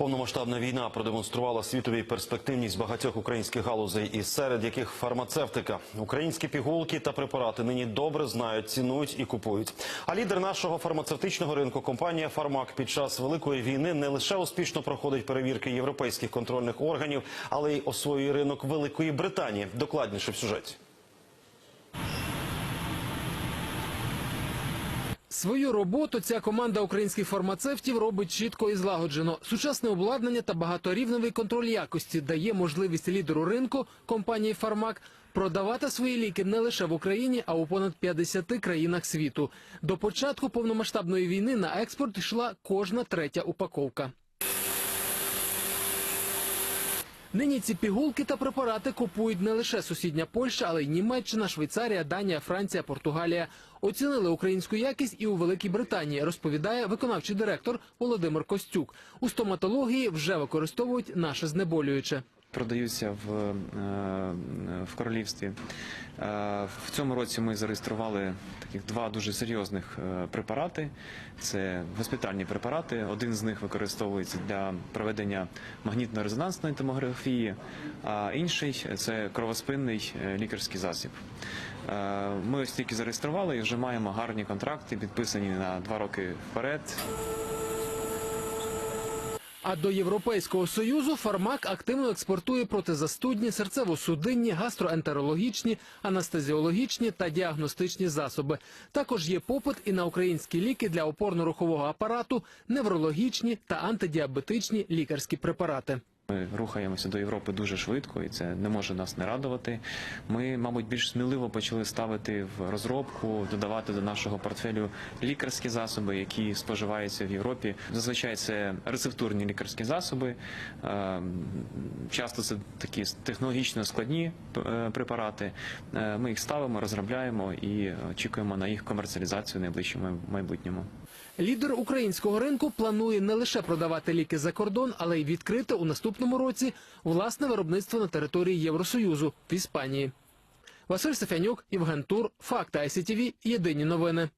Повномасштабна війна продемонструвала світовій перспективність багатьох українських галузей, і серед яких фармацевтика. Українські пігулки та препарати нині добре знають, цінують і купують. А лідер нашого фармацевтичного ринку компанія Фармак під час великої війни не лише успішно проходить перевірки європейських контрольних органів, але й освоює ринок Великої Британії. Докладніше в сюжеті. Свою роботу ця команда українських фармацевтів робить чітко і злагоджено. Сучасне обладнання та багаторівневий контроль якості дає можливість лідеру ринку компанії Фармак продавати свої ліки не лише в Україні, а у понад 50 країнах світу. До початку повномасштабної війни на експорт йшла кожна третя упаковка. Нині ці пігулки та препарати купують не лише сусідня Польща, але й Німеччина, Швейцарія, Данія, Франція, Португалія. Оцінили українську якість і у Великій Британії, розповідає виконавчий директор Володимир Костюк. У стоматології вже використовують наше знеболююче. Продаються в, е, в королівстві. Е, В цьому році ми зареєстрували таких два дуже серйозних е, препарати. Це госпітальні препарати. Один з них використовується для проведення магнітно-резонансної томографії, а інший це кровоспинний лікарський засіб. Ми ось тільки зареєстрували і вже маємо гарні контракти, підписані на два роки вперед. А до Європейського союзу фармак активно експортує протизастудні, серцево-судинні, гастроентерологічні, анестезіологічні та діагностичні засоби. Також є попит і на українські ліки для опорно-рухового апарату, неврологічні та антидіабетичні лікарські препарати. Ми рухаємося до Європи дуже швидко, і це не може нас не радувати. Ми, мабуть, більш сміливо почали ставити в розробку, додавати до нашого портфелю лікарські засоби, які споживаються в Європі. Зазвичай це рецептурні лікарські засоби. Е, Часто це такі технологічно складні е, препарати. Е, Ми їх ставимо, розробляємо і очікуємо на їх комерціалізацію в найближчому майбутньому. Лідер українського ринку планує не лише продавати ліки за кордон, але й відкрити у наступному році власне виробництво на території Євросоюзу в Іспанії. Василь Сафянюк, Євген Тур, Факти ICTV, Єдині новини.